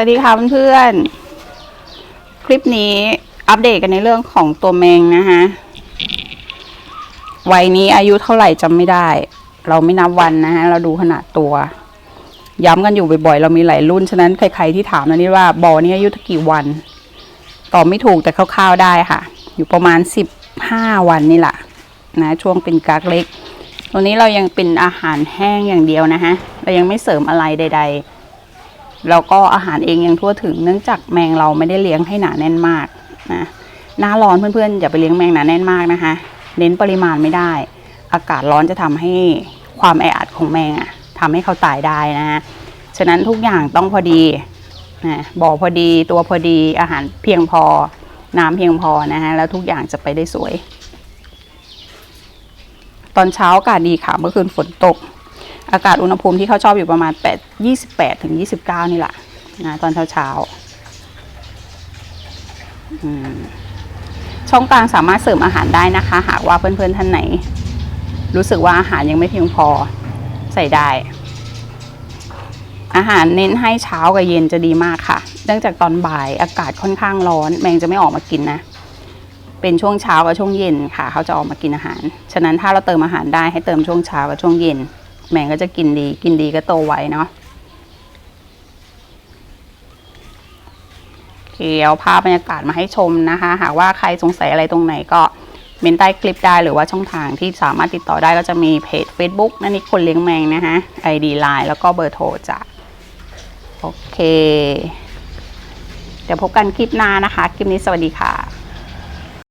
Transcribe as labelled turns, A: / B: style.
A: วัสดีค่ะเพื่อนๆ คลิปนี้อัปเดตกันในเรื่องของตัวแมงนะคะวัยนี้อายุเท่าไหร่จำไม่ได้ เราไม่นับวันนะฮะ เราดูขนาดตัว ย้ำกันอยู่บ่อยๆ เรามีหลายรุ่น ฉะนั้นใครๆที่ถามนะนี่ว่าบอนี้อายุกี่วัน ตอบไม่ถูกแต่คร่าวๆได้ค่ะ อยู่ประมาณสิบห้าวันนี่แหละนะช่วงเป็นกากเล็ก ตัวนี้เรายังเป็นอาหารแห้งอย่างเดียวนะฮะ เรายังไม่เสริมอะไรใด ๆ แล้วก็อาหารเองยังทั่วถึง เนื่องจากแมงเราไม่ได้เลี้ยงให้หนาแน่นมากนะหน้าร้อนเพื่อนๆอย่าไปเลี้ยงแมงหนาแน่นมากนะคะ เน้นปริมาณไม่ได้ อากาศร้อนจะทำให้ความแออัดของแมงอะทำให้เขาตายได้นะฮะฉะนั้นทุกอย่างต้องพอดีนะบ่อพอดีตัวพอดีอาหารเพียงพอ น้ำเพียงพอนะฮะแล้วทุกอย่างจะไปได้สวย ตอนเช้าอากาศดีค่ะเมื่อคืนฝนตก อากาศอุณหภูมิที่เขาชอบอยู่ประมาณ8 28ถึง29 นี่แหละนะตอนเช้าเช้าๆช่องกลางสามารถเสริมอาหารได้นะคะ หากว่าเพื่อนๆท่านไหน รู้สึกว่าอาหารยังไม่เพียงพอใส่ได้ อาหารเน้นให้เช้ากับเย็นจะดีมากค่ะ เนื่องจากตอนบ่ายอากาศค่อนข้างร้อน แมงจะไม่ออกมากินนะเป็นช่วงเช้ากับช่วงเย็นค่ะ เขาจะออกมากินอาหาร ฉะนั้นถ้าเราเติมอาหารได้ให้เติมช่วงเช้ากับช่วงเย็น แมงก็จะกินดี กินดีก็โตไวเนาะโอเคเอาภาพบรรยากาศมาให้ชมนะคะ หากว่าใครสงสัยอะไรตรงไหนก็เมนใต้คลิปได้หรือว่าช่องทางที่สามารถติดต่อได้ก็จะมีเพจ Facebook นั่นนี่คนเลี้ยงแมงนะคะ ID Line แล้วก็เบอร์โทรจ้ะโอเค เดี๋ยวพบกันคลิปหน้านะคะ คลิปนี้สวัสดีค่ะ